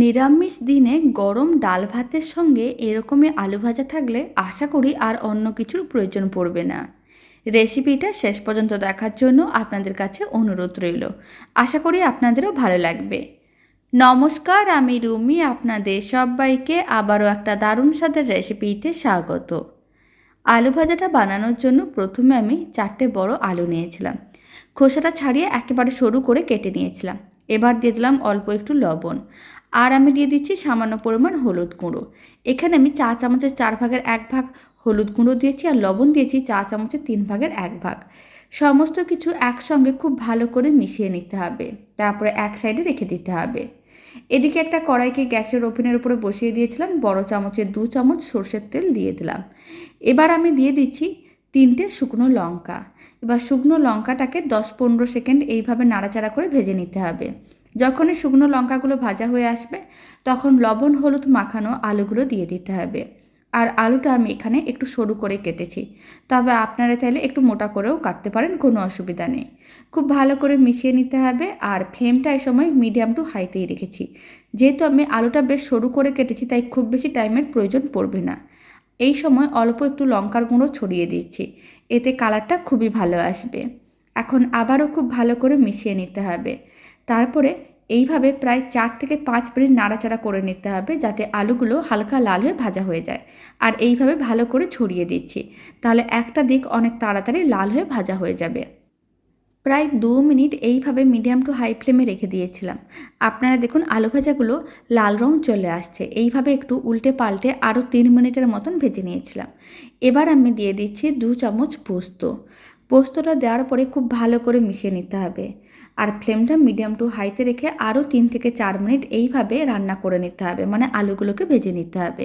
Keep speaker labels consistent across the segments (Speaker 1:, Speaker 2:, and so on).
Speaker 1: নিরামিষ দিনে গরম ডাল ভাতের সঙ্গে এরকমই আলু ভাজা থাকলে আশা করি আর অন্য কিছুর প্রয়োজন পড়বে না। রেসিপিটা শেষ পর্যন্ত দেখার জন্য আপনাদের কাছে অনুরোধ রইল। আশা করি আপনাদেরও ভালো লাগবে। নমস্কার, আমি রুমি, আপনাদের সবাইকে আবারও একটা দারুণ স্বাদের রেসিপিতে স্বাগত। আলু ভাজাটা বানানোর জন্য প্রথমে আমি চারটে বড় আলু নিয়েছিলাম। খোসাটা ছাড়িয়ে একেবারে সরু করে কেটে নিয়েছিলাম। এবার দিয়ে দিলাম অল্প একটু লবণ। আর আমি দিয়ে দিচ্ছি সামান্য পরিমাণ হলুদ গুঁড়ো। এখানে আমি চা চামচের চার ভাগের এক ভাগ হলুদ গুঁড়ো দিয়েছি আর লবণ দিয়েছি চা চামচের তিন ভাগের এক ভাগ। সমস্ত কিছু একসঙ্গে খুব ভালো করে মিশিয়ে নিতে হবে। তারপরে এক সাইডে রেখে দিতে হবে। এদিকে একটা কড়াইকে গ্যাসের ওভেনের উপরে বসিয়ে দিয়েছিলাম, বড় চামচের দু চামচ সর্ষের তেল দিয়ে দিলাম। এবার আমি দিয়ে দিচ্ছি তিনটে শুকনো লঙ্কা। এবার শুকনো লঙ্কাটাকে দশ পনেরো সেকেন্ড এইভাবে নাড়াচাড়া করে ভেজে নিতে হবে। যখনই শুকনো লঙ্কাগুলো ভাজা হয়ে আসবে, তখন লবণ, হলুদ মাখানো আলুগুলো দিয়ে দিতে হবে। আর আলুটা আমি এখানে একটু সরু করে কেটেছি। তবে আপনারা চাইলে একটু মোটা করেও কাটতে পারেন, কোনো অসুবিধা নেই। খুব ভালো করে মিশিয়ে নিতে হবে আর ফ্লেমটা এই সময় মিডিয়াম টু হাইতেই রেখেছি। যেহেতু আমি আলুটা বেশ সরু করে কেটেছি, তাই খুব বেশি টাইমের প্রয়োজন পড়বে না। এই সময় অল্প একটু লঙ্কার গুঁড়ো ছড়িয়ে দিচ্ছি। এতে কালারটা খুবই ভালো আসবে। এখন আবারও খুব ভালো করে মিশিয়ে নিতে হবে। তারপরে এইভাবে প্রায় চার থেকে পাঁচ মিনিট নাড়াচাড়া করে নিতে হবে যাতে আলুগুলো হালকা লাল হয়ে ভাজা হয়ে যায়। আর এইভাবে ভালো করে ছড়িয়ে দিচ্ছি। তাহলে একটা দিক অনেক তাড়াতাড়ি লাল হয়ে ভাজা হয়ে যাবে। প্রায় দু মিনিট এইভাবে মিডিয়াম টু হাই ফ্লেমে রেখে দিয়েছিলাম। আপনারা দেখুন আলু ভাজাগুলো লাল রং চলে আসছে। এইভাবে একটু উল্টে পাল্টে আরও তিন মিনিটের মতন ভেজে নিয়েছিলাম। এবার আমি দিয়ে দিচ্ছি দু চামচ পোস্ত। পোস্তটা দেওয়ার পরে খুব ভালো করে মিশিয়ে নিতে হবে। আর ফ্লেমটা মিডিয়াম টু হাইতে রেখে আরও তিন থেকে চার মিনিট এইভাবে রান্না করে নিতে হবে মানে আলুগুলোকে ভেজে নিতে হবে।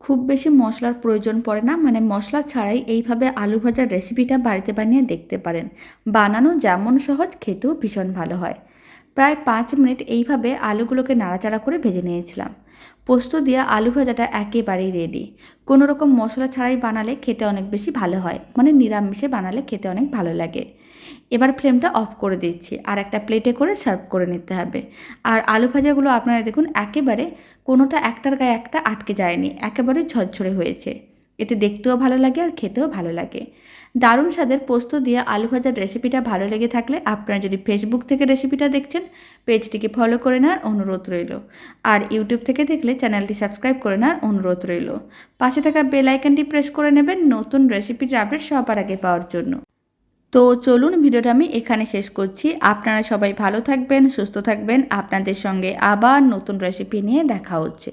Speaker 1: খুব বেশি মশলার প্রয়োজন পড়ে না মানে মশলা ছাড়াই এইভাবে আলু ভাজার রেসিপিটা বাড়িতে বানিয়ে দেখতে পারেন। বানানো যেমন সহজ, খেতেও ভীষণ ভালো হয়। প্রায় পাঁচ মিনিট এইভাবে আলুগুলোকে নাড়াচাড়া করে ভেজে নিয়েছিলাম। পোস্ত দিয়ে আলু ভাজাটা একেবারেই রেডি কোনো রকম মশলা ছাড়াই বানালে খেতে অনেক বেশি ভালো হয় মানে নিরামিষে বানালে খেতে অনেক ভালো লাগে। এবার ফ্লেমটা অফ করে দিচ্ছি, আর একটা প্লেটে করে সার্ভ করে নিতে হবে। আর আলু ভাজাগুলো আপনারা দেখুন, একেবারে কোনোটা একটার গায়ে একটা আটকে যায়নি একেবারে ঝরঝরে হয়েছে। এতে দেখতেও ভালো লাগে আর খেতেও ভালো লাগে। দারুণ স্বাদের পোস্ত দিয়ে আলু ভাজার রেসিপিটা ভালো লেগে থাকলে আপনারা যদি ফেসবুক থেকে রেসিপিটা দেখছেন, পেজটিকে ফলো করে নেওয়ার অনুরোধ রইল। আর ইউটিউব থেকে দেখলে চ্যানেলটি সাবস্ক্রাইব করে নেওয়ার অনুরোধ রইল। পাশে থাকা বেল প্রেস করে নেবেন নতুন রেসিপির আপডেট সবার আগে পাওয়ার জন্য। তো চলুন ভিডিওটা আমি এখানে শেষ করছি। আপনারা সবাই ভালো থাকবেন, সুস্থ থাকবেন। আপনাদের সঙ্গে আবার নতুন রেসিপি নিয়ে দেখা হচ্ছে।